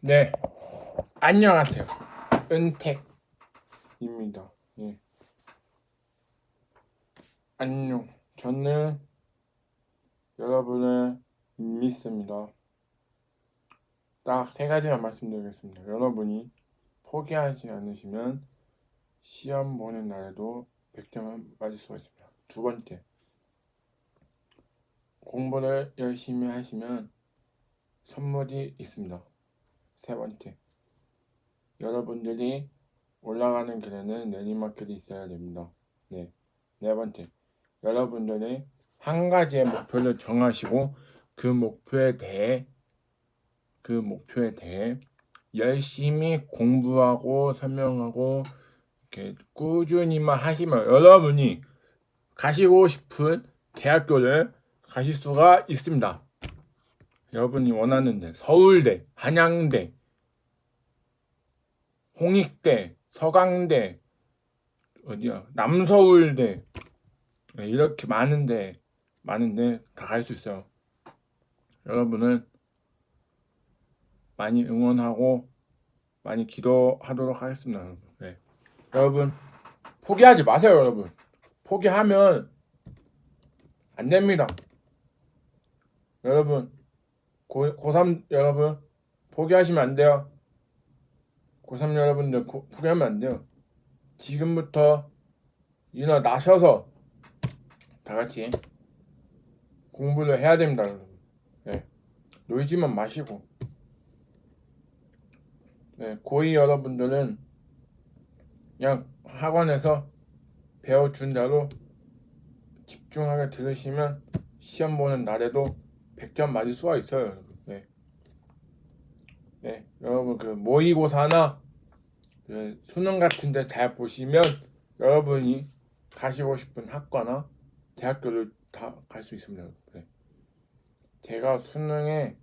네, 안녕하세요. 은택입니다. 예. 안녕. 저는 여러분을 믿습니다. 딱 세 가지만 말씀드리겠습니다. 여러분이 포기하지 않으시면 시험 보는 날에도 100점을 맞을 수가 있습니다. 두 번째, 공부를 열심히 하시면 선물이 있습니다. 세 번째, 여러분들이 올라가는 길에는 내리막길이 있어야 됩니다. 네. 네 번째, 여러분들이 한 가지의 목표를 정하시고 그 목표에 대해 그 목표에 대해 열심히 공부하고 설명하고 이렇게 꾸준히만 하시면 여러분이 가시고 싶은 대학교를 가실 수가 있습니다. 여러분이 원하는 데 서울대, 한양대, 홍익대, 서강대, 어디야 남서울대 네, 이렇게 많은데 많은데 다 갈 수 있어요. 여러분은 많이 응원하고 많이 기도하도록 하겠습니다. 여러분. 네. 여러분 포기하지 마세요, 여러분. 포기하면 안 됩니다. 여러분 고, 고3 여러분 포기하시면 안 돼요. 고3 여러분들 고, 포기하면 안 돼요. 지금부터 일어나셔서 다 같이 공부를 해야 됩니다, 여러분. 네. 놀지만 마시고. 네, 고2 여러분들은 그냥 학원에서 배워준 대로 집중하게 들으시면 시험 보는 날에도 100점 맞을 수가 있어요, 여러분. 네. 네, 여러분 그 모의고사나 그 수능 같은 데 잘 보시면 여러분이 가시고 싶은 학과나 대학교를 다 갈 수 있습니다. 네. 제가 수능에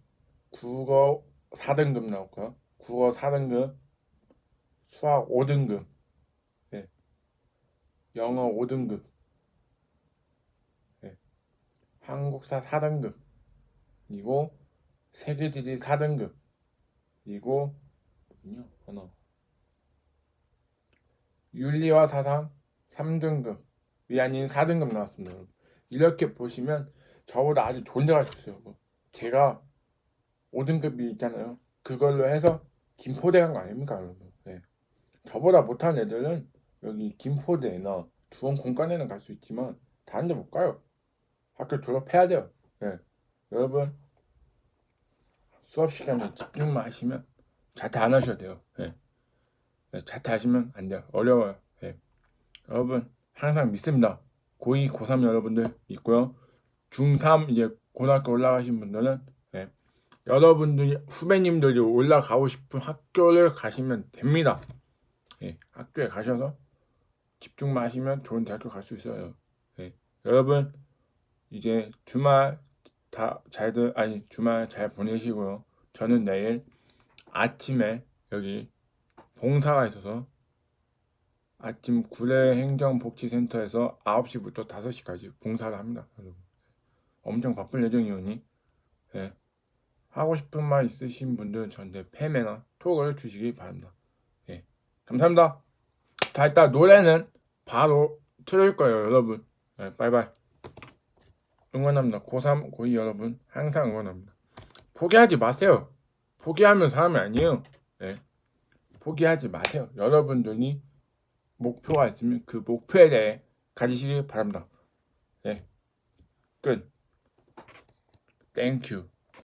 국어 4등급 나왔고요. 국어 4등급, 수학 5등급, 네. 영어 5등급, 네. 한국사 4등급, 그리고 세계지리 4등급, 그리고 뭐냐 하나 윤리와 사상 3등급이 아닌 4등급 나왔습니다. 여러분. 이렇게 보시면 저보다 아주 갈수 있어요. 제가 5등급이 있잖아요. 그걸로 해서 김포대 간 거 아닙니까, 여러분? 네. 저보다 못한 애들은 여기 김포대나 두원 공과에는 갈 수 있지만 다른 데 못 가요. 학교 졸업해야 돼요. 네. 여러분 수업 시간에 집중만 하시면 자퇴 안 하셔도 돼요. 네. 네, 자퇴하시면 안 돼요. 어려워요. 네. 여러분 항상 믿습니다. 고2, 고3 여러분들 있고요. 중3 이제 고등학교 올라가신 분들은 네. 여러분들이 후배님들이 올라가고 싶은 학교를 가시면 됩니다. 네. 학교에 가셔서 집중만 하시면 좋은 대학교 갈 수 있어요. 네. 여러분 이제 주말 다 잘들 아니 주말 잘 보내시고요. 저는 내일 아침에 여기 봉사가 있어서 아침 구례 행정복지센터에서 9시부터 5시까지 봉사를 합니다. 엄청 바쁠 예정이오니 예. 하고 싶은 말 있으신 분들은 저한테 팸이나 톡을 주시기 바랍니다. 예. 감사합니다. 자 일단 노래는 바로 틀을 거예요 여러분. 예, 바이바이. 응원합니다. 고3, 고2 여러분 항상 응원합니다. 포기하지 마세요. 포기하면 사람이 아니에요. 예. 포기하지 마세요. 여러분들이 목표가 있으면 그 목표에 대해 가지시기 바랍니다. 예. 끝. 땡큐.